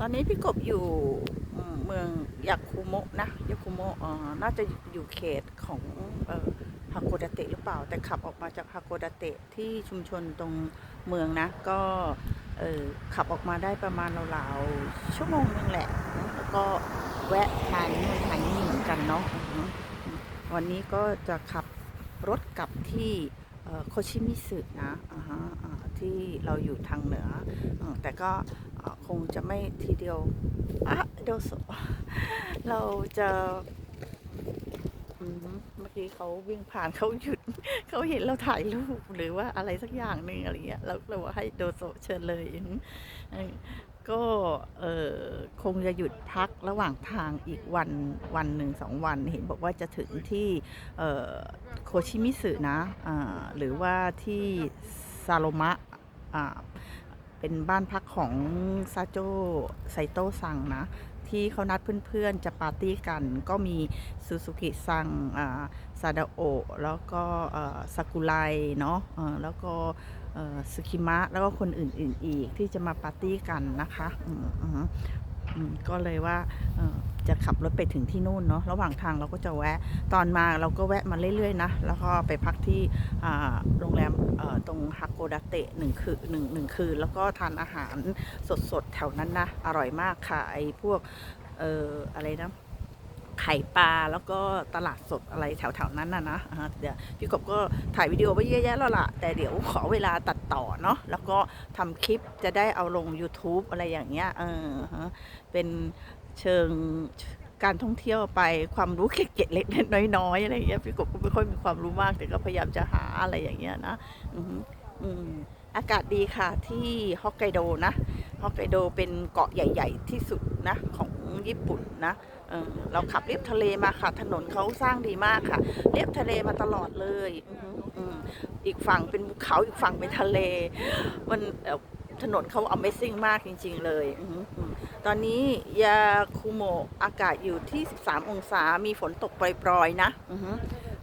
ตอนนี้พี่กบอยู่เมืองยาคุโมะนะยาคุโมะน่าจะอยู่เขตของฮาโกดาเตะหรือเปล่า แต่ขับออกมาจากฮาโกดาเตะที่ชุมชนตรงเมืองนะ ก็ขับออกมาได้ประมาณราวๆชั่วโมงนึงแหละ แล้วก็แวะทานนู่นทานนี่เหมือนกันเนาะวันนี้ก็จะขับรถกลับที่โคชิมิสึนะที่เราอยู่ทางเหนือ แต่ก็ คงจะไม่ทีเดียวอะโดโซเราจะเมื่อกี้เขาวิ่งผ่านเขาหยุด เขาเห็นเราถ่ายรูปหรือว่าอะไรสักอย่างหนึ่งอะไรเงี้ยเราเราว่าให้โดโซเชิญเลยอืมก็เออคงจะหยุดพักระหว่างทางอีกวันวันหนึ่งสองวันเห็นบอกว่าจะถึงที่เออโคชิมิสึนะอ่าหรือว่าที่ซาโลมะอ่า เป็นบ้านพักของซาโจไซโตซังนะ ที่เขานัดเพื่อนๆจะปาร์ตี้กัน ก็มีซูซูกิซังอ่าซาดาโอแล้วก็ซากุไรเนาะแล้วก็สุคิมะ แล้วก็คนอื่นๆอีกที่จะมาปาร์ตี้กันนะคะก็เลยว่าจะขับรถไปถึงที่นู่นเนาะระหว่างทางเราก็จะแวะ ตอนมาเราก็แวะมาเรื่อยๆนะ แล้วก็ไปพักที่อ่าโรงแรม ตรงฮากโกดาเตะหนึ่งคืนหนึ่งหนึ่งคืน แล้วก็ทานอาหารสดๆ แถวนั้นนะ อร่อยมากค่ะ ไอ้พวก เอ่อ อะไรนะไข่ปลาแล้วก็ตลาดสดอะไรแถวๆนั้นนะนะเดี๋ยวพี่กบก็ถ่ายวิดีโอไว้เยอะแยะแล้วล่ะ แต่เดี๋ยวขอเวลาตัดต่อเนาะแล้วก็ทำคลิปจะได้เอาลง YouTube อะไรอย่างเงี้ยเออเป็นเชิง การท่องเที่ยวไปความรู้เก็ดเล็กๆน้อยๆอะไรอย่างเงี้ยพี่กบก็ไม่ค่อยมีความรู้มากแต่ก็พยายามจะหาอะไรอย่างเงี้ยนะอืมอากาศดีค่ะที่ฮอกไกโดนะฮอกไกโดเป็นเกาะใหญ่ ๆ ที่สุดนะของญี่ปุ่นนะเเราขับเลียบทะเลมาค่ะ ถนนเขาสร้างดีมากค่ะเลียบทะเลมาตลอดเลยอ,อ,อีกฝั่งเป็นภูเขาอีกฝั่งเป็นทะเล มันเอ่อ ถนนเขา Amazing มากจริง ๆ เลย ตอนนี้ยาคุโมะอากาศอยู่ที่ 13 องศา มีฝนตกปล่อยๆ นะ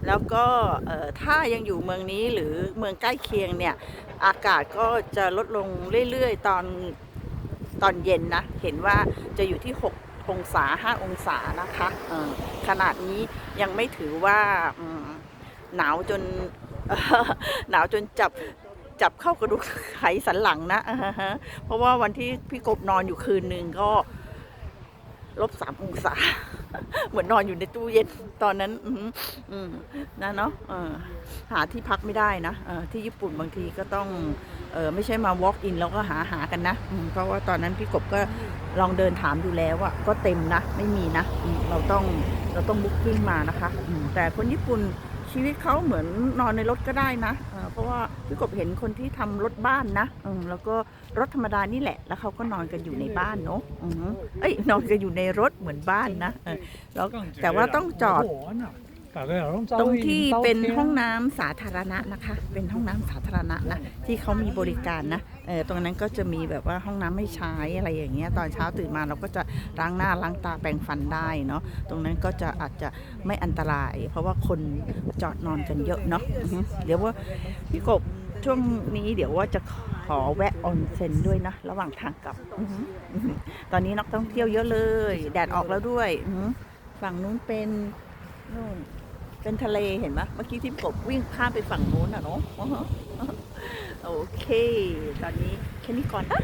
แล้วก็ถ้ายังอยู่เมืองนี้หรือเมืองใกล้เคียงเนี่ย อากาศก็จะลดลงเรื่อย ๆ ตอนตอนเย็นนะ เห็นว่าจะอยู่ที่ 6 องศา 5 องศานะคะขนาดนี้ยังไม่ถือว่าหนาวจนหนาวจนจับ จับเข้ากระดูกไขสันหลังนะเพราะว่าวันที่พี่กบนอนอยู่คืนหนึ่งก็ลบสามองศา เหมือนนอนอยู่ในตู้เย็นตอนนั้นอืมนะเนาะหาที่พักไม่ได้นะที่ญี่ปุ่นบางทีก็ต้องเออไม่ใช่มา walk in แล้วก็หาหากันนะเพราะว่าตอนนั้นพี่กบก็ลองเดินถามดูแล้วอะก็เต็มนะ ไม่มีนะเราต้องเราต้องบุ๊กกิ้งมานะคะแต่คนญี่ปุ่น ชีวิตเขาเหมือนนอนในรถก็ได้นะเพราะว่าพี่กบเห็นคนที่ทำรถบ้านนะอืแล้วก็รถธรรมดานี่แหละ แล้วเขาก็นอนกันอยู่ในบ้านเนาะเอ้ยนอนกันอยู่ในรถเหมือนบ้านนะแล้วแต่ว่าต้องจอด ตรงที่เป็นห้องน้ำสาธารณะนะคะ เป็นห้องน้ำสาธารณะนะที่เขามีบริการนะเออตรงนั้นก็จะมีแบบว่าห้องน้ำไม่ใช้อะไรอย่างเงี้ยตอนเช้าตื่นมาเราก็จะล้างหน้าล้างตาแปรงฟันได้เนาะตรงนั้นก็จะอาจจะไม่อันตราย เพราะว่าคนจอดนอนกันเยอะเนาะเดี๋ยวว่าพี่กบช่วงนี้เดี๋ยวว่าจะขอแวะออนเซ็นด้วยนะ ระหว่างทางกลับ ตอนนี้นักท่องเที่ยวเยอะเลย แดดออกแล้วด้วย ฝั่งนู้นเป็นนู่น เป็นทะเลเห็นไหมเมื่อกี้ที่กบวิ่งข้ามไปฝั่งโน้นอะเนาะโอเค ตอนนี้แค่นี้ก่อนนะ